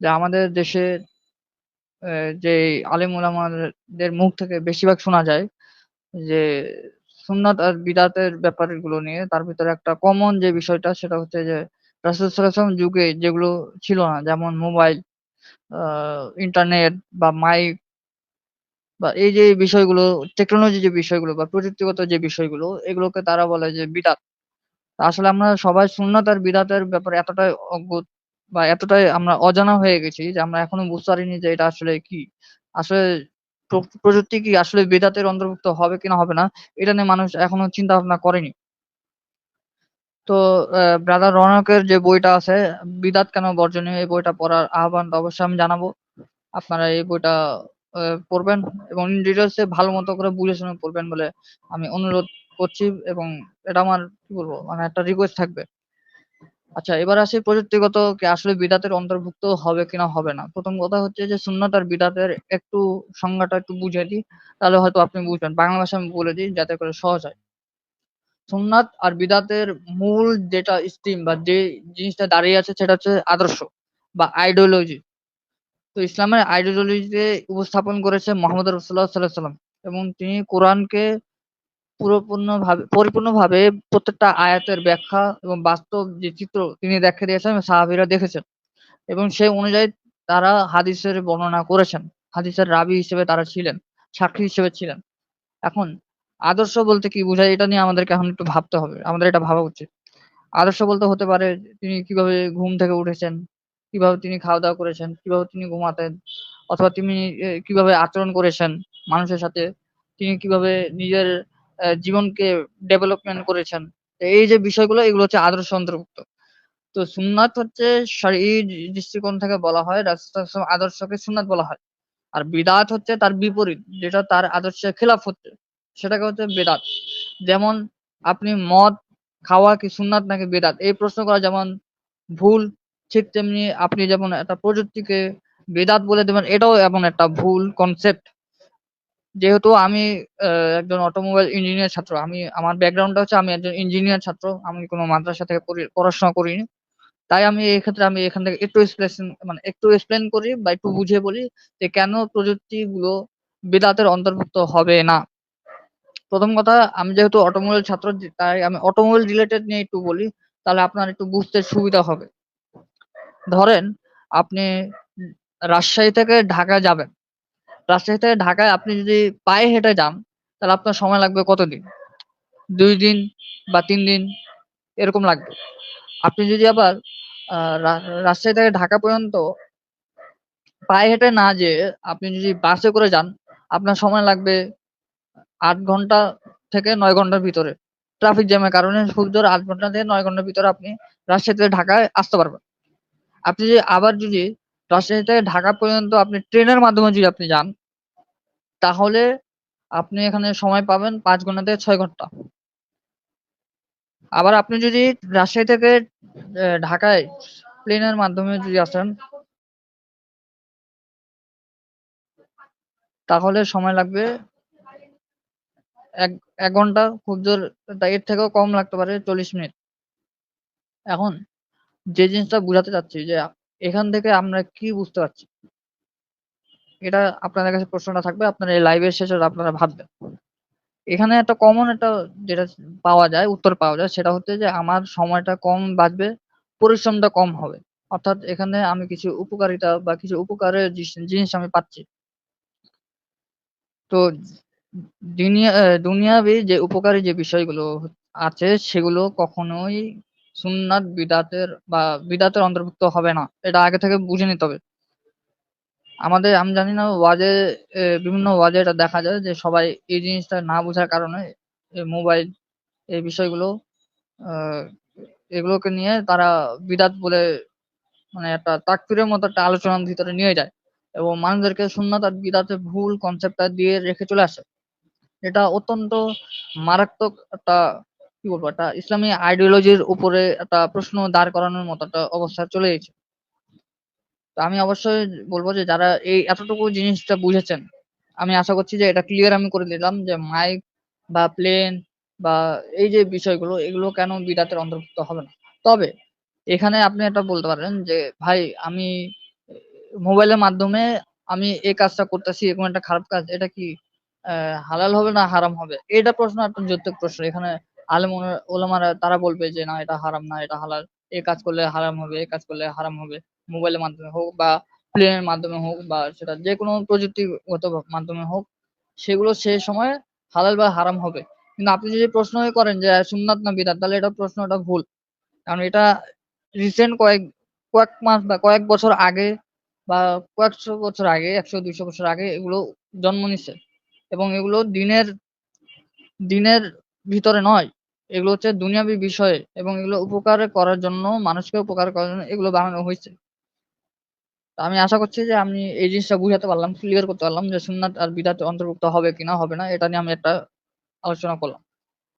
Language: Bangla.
যে আমাদের দেশে যে আলিম ওলামাদের মুখ থেকে বেশিরভাগ শোনা যায় যে সুন্নাত আর বিদাতের ব্যাপারগুলো নিয়ে, তার ভিতরে একটা কমন যে বিষয়টা সেটা হচ্ছে যে যুগে যেগুলো ছিল না, যেমন মোবাইল ইন্টারনেট বা মাইক বা এই যে বিষয়গুলো টেকনোলজি যে বিষয়গুলো বা প্রযুক্তিগত যে বিষয়গুলো, এগুলোকে তারা বলে যে বিদাত। আসলে আমরা সবাই সুন্নাত আর বিদাতের ব্যাপারে এতটাই অজ্ঞ বা এতটাই আমরা অজানা হয়ে গেছি যে আমরা এখনও বুঝতে পারিনি যে এটা আসলে কি। আসলে প্রযুক্তি কি আসলে বেদাতের অন্তর্ভুক্ত হবে কিনা হবে না, এটা নিয়ে মানুষ এখনও চিন্তা ভাবনা করেনি। তো ব্রাদার রনকের যে বইটা আছে, বিদাত কেন বর্জনীয়, এই বইটা পড়ার আহ্বান অবশ্যই আমি জানাব। আপনারা এই বইটা পড়বেন এবং ডিটেলসে ভালো মতো করে বুঝে শুনে পড়বেন বলে আমি অনুরোধ করছি এবং এটা আমার, কি বলব মানে একটা রিকোয়েস্ট থাকবে। আচ্ছা এবার আসি প্রযুক্তিগত কি আসলে বিদাতের অন্তর্ভুক্ত হবে কিনা হবে না। প্রথম কথা হচ্ছে যে, সুন্নত আর বিদাতের একটু সংজ্ঞাটা একটু বুঝিয়ে দিই, তাহলে হয়তো আপনি বুঝবেন। বাংলা ভাষায় আমি বলে দিই যাতে করে সহজ হয়। সুন্নাত আর বিদাতের মূল যেটা স্টিম বা যে জিনিসটা দাঁড়িয়ে আছে সেটা হচ্ছে আদর্শ বা আইডিওলজি তো ইসলামের আইডিওলজিতে উপস্থাপন করেছে মোহাম্মদ রসুল্লাহ সাল্লাহ সাল্লাম এবং তিনি কোরআনকে পুরোপূর্ণভাবে, পরিপূর্ণভাবে প্রত্যেকটা আয়াতের ব্যাখ্যা এবং বাস্তব যে চিত্র তিনি দেখে দিয়েছেন, সাহাবীরা দেখেছেন এবং সেই অনুযায়ী তারা হাদিসের বর্ণনা করেছেন। হাদিসের রাবি হিসেবে তারা ছিলেন, সাক্ষী হিসেবে ছিলেন। এখন আদর্শ বলতে কি বোঝায় এটা নিয়ে আমাদেরকে এখন একটু ভাবতে হবে, আমাদের এটা ভাবা উচিত। আদর্শ বলতে হতে পারে তিনি কীভাবে ঘুম থেকে উঠেছেন, কীভাবে তিনি খাওয়া দাওয়া করেছেন, কীভাবে তিনি ঘুমাতেন, অথবা তিনি কীভাবে আচরণ করেছেন মানুষের সাথে, তিনি কীভাবে নিজের জীবনকে ডেভেলপমেন্ট করেছেন। এই যে বিষয়গুলো, এগুলো হচ্ছে আদর্শ অন্তর্ভুক্ত। তো সুন্নাত হচ্ছে এই দৃষ্টিকোণ থেকে বলা হয় আদর্শকে সুন্নাত বলা হয়। আর বিদাত হচ্ছে তার বিপরীত, যেটা তার আদর্শের খেলাফ হচ্ছে, সেটাকে হচ্ছে বেদাত। যেমন আপনি মদ খাওয়া কি সুন্নাত নাকি বেদাত? এই প্রশ্ন করা যেমন ভুল, ঠিক তেমনি আপনি যেমন একটা প্রযুক্তিকে বেদাত বলে দেবেন, এটাও এমন একটা ভুল কনসেপ্ট যেহেতু আমি একজন অটোমোবাইল ইঞ্জিনিয়ার ছাত্র আমি আমার ব্যাকগ্রাউন্ডটা হচ্ছে আমি একজন ইঞ্জিনিয়ার ছাত্র আমি কোনো মাদ্রাসা থেকে পড়াশোনা করিনি। তাই আমি এক্ষেত্রে আমি এখান থেকে একটু এক্সপ্লেন মানে একটু এক্সপ্লেন করি বা একটু বুঝিয়ে বলি যে কেন প্রযুক্তিগুলো বেদাতের অন্তর্ভুক্ত হবে না। প্রথম কথা আমি যেহেতু অটোমোবাইল ছাত্র তাই আমি অটোমোবাইল রিলেটেড নিয়ে একটু বলি তাহলে আপনার একটু বুঝতে সুবিধা হবে। ধরেন আপনি রাজশাহী থেকে ঢাকা যাবেন। রাজশাহী থেকে ঢাকায় আপনি যদি পায়ে হেঁটে যান, তাহলে আপনার সময় লাগবে কতদিন? দুই দিন বা তিন দিন, এরকম লাগবে। আপনি যদি আবার রাজশাহী থেকে ঢাকা পর্যন্ত পায়ে হেঁটে না যেয়ে আপনি যদি বাসে করে যান, আপনার সময় লাগবে আট ঘণ্টা থেকে নয় ঘণ্টার ভিতরে। ট্রাফিক জ্যামের কারণে খুব জোর আট ঘণ্টা থেকে নয় ঘণ্টার ভিতরে আপনি রাজশাহী থেকে ঢাকায় আসতে পারবেন। আপনি যদি আবার যদি রাজশাহী থেকে ঢাকা পর্যন্ত আপনি ট্রেনের মাধ্যমে যদি আপনি যান তাহলে আপনি এখানে সময় পাবেন পাঁচ ঘণ্টা থেকে ছয় ঘণ্টা। আবার আপনি যদি রাজশাহী থেকে ঢাকায় প্লেনের মাধ্যমে যদি আসেন, তাহলে সময় লাগবে এক এক ঘণ্টা খুব জোর এর থেকেও কম লাগতে পারে চল্লিশ মিনিট। এখন যে জিনিসটা বুঝাতে চাচ্ছি যে, এখান থেকে আমরা কি বুঝতে পারছি? এটা আপনাদের কাছে প্রশ্নটা থাকবে, আপনারা এই লাইভের শেষে আপনারা ভাববেন। এখানে একটা কমন একটা যেটা পাওয়া যায়, উত্তর পাওয়া যায়, সেটা হচ্ছে যে আমার সময়টা কম বাঁচবে, পরিশ্রমটা কম হবে। অর্থাৎ এখানে আমি কিছু উপকারিতা বা কিছু উপকারের জিনিস আমি পাচ্ছি। তো দুনিয়া দুনিয়াবি যে উপকারী যে বিষয়গুলো আছে, সেগুলো কখনোই সুন্নাত বিদাতের বা বিদাতের অন্তর্ভুক্ত হবে না। এটা আগে থেকে বুঝে নিতে হবে। আমাদের, আমি জানি না ওয়াজে বিভিন্ন ওয়াজে এটা দেখা যায় যে সবাই এই জিনিসটা না বোঝার কারণে মোবাইল, এই বিষয়গুলো এগুলোকে নিয়ে তারা বিদাত বলে মানে একটা তাকফিরের মতো একটা আলোচনার ভিতরে নিয়ে যায় এবং মানুষদেরকে সুন্নাত আর বিদাতে ভুল কনসেপ্টটা দিয়ে রেখে চলে আসে। এটা অত্যন্ত মারাত্মক একটা, কি বলব, একটা ইসলামী আইডিওলজির উপরে একটা প্রশ্ন দাঁড় করানোর মতো একটা অবস্থা চলে গেছে আমি অবশ্যই বলব যে যারা এই এতটুকু জিনিসটা বুঝেছেন, আমি আশা করছি যে এটা ক্লিয়ার আমি করে দিলাম যে মাইক বা প্লেন বা এই যে বিষয়গুলো, এগুলো কেন বিদাতের অন্তর্ভুক্ত হবে না। তবে এখানে আপনি এটা বলতে পারেন যে, ভাই, আমি মোবাইলের মাধ্যমে আমি এই কাজটা করতেছি, এরকম একটা খারাপ কাজ, এটা কি হালাল হবে না হারাম হবে? এটা প্রশ্ন একটা যৌক্তিক প্রশ্ন। এখানে আলেম ওলা- ওলামারা তারা বলবে যে, না, এটা হারাম না, এটা হালাল। এই কাজ করলে হারাম হবে, এই কাজ করলে হারাম হবে। মোবাইলের মাধ্যমে হোক বা প্লেনের মাধ্যমে হোক বা সেটা যে কোনো প্রযুক্তিগত মাধ্যমে হোক, সেগুলো সে সময় হালাল বা হারাম হবে। কিন্তু আপনি যদি প্রশ্ন করেন যে সুন্নাত না বিদাত? তাহলে এটা প্রশ্নটা ভুল। কারণ এটা রিসেন্ট কয়েক কয়েক মাস বা কয়েক বছর আগে বা কয়েকশো বছর আগে, একশো, দুইশো বছর আগে এগুলো জন্ম নিছে। এবং এগুলো দিনের দিনের ভিতরে নয়। এগুলো হচ্ছে দুনিয়াবী বিষয়ে এবং এগুলো উপকার করার জন্য, মানুষকে উপকার করার জন্য এগুলো বানানো হয়েছে আমি আশা করছি যে আমি এই জিনিসটা বুঝাতে পারলাম ক্লিয়ার করতে পারলাম যে সুন্নাত আর বিদাত অন্তর্ভুক্ত হবে কিনা, হবে না, এটা নিয়ে আমি একটা আলোচনা করলাম।